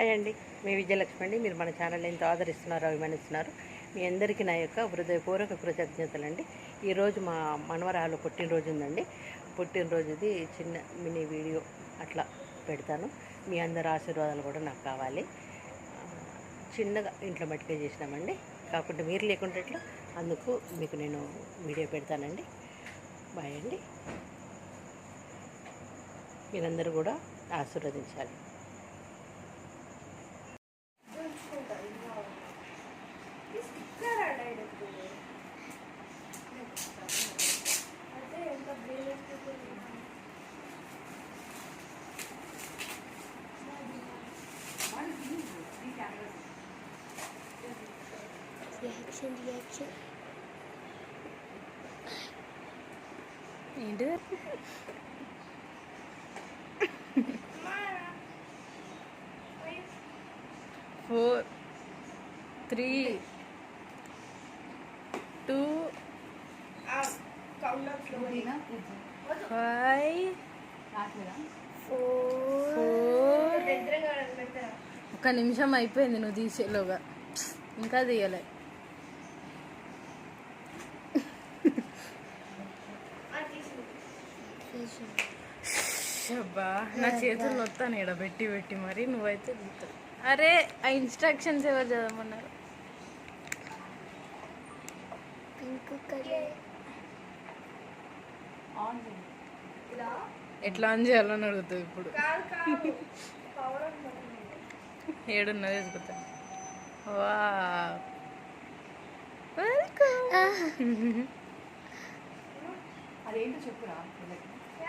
Hi అండి. మీ విజయలక్ష్మి అండి. మీరు మన ఛానల్ ఎంతో ఆదరిస్తున్నారు అభిమానిస్తున్నారు. మీ అందరికీ నా యొక్క హృదయపూర్వక కృతజ్ఞతలండి ఈరోజు మా మనవరాలు పుట్టినరోజు ఉందండి. పుట్టినరోజుది చిన్న మినీ వీడియో అట్లా పెడతాను. మీ అందరి ఆశీర్వాదాలు కూడా నాకు కావాలి. చిన్నగా ఇంట్లో మట్టిగా చేసినామండి. కాకుండా మీరు లేకుండా ఎట్లా? అందుకు మీకు నేను వీడియో పెడతానండి. బాయ్ అండి. మీరందరూ కూడా ఆశీర్వదించాలి. రియాక్షన్ రియాక్షన్ ఏంటి? Four three two five four. ఒక నిమిషం అయిపోయింది నువ్వు తీసేలోగా. ఇంకా తీయలే. అబ్బా నా చేతులు నొత్తాను ఇక్కడ పెట్టి పెట్టి మరి నువ్వైతే అరే ఆ ఇన్స్ట్రక్షన్స్ ఎవరు చదవమన్నారు? Pink colour. ఎట్లా ఆన్ చేయాలని అడుగుతావు ఇప్పుడు. ఏడున్నది ఎదుగుతా. వా వెల్కమ్. అదేంటో చెప్పురా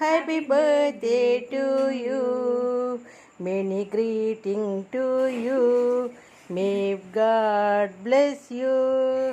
happy birthday to you. Many greetings to you. May God bless you.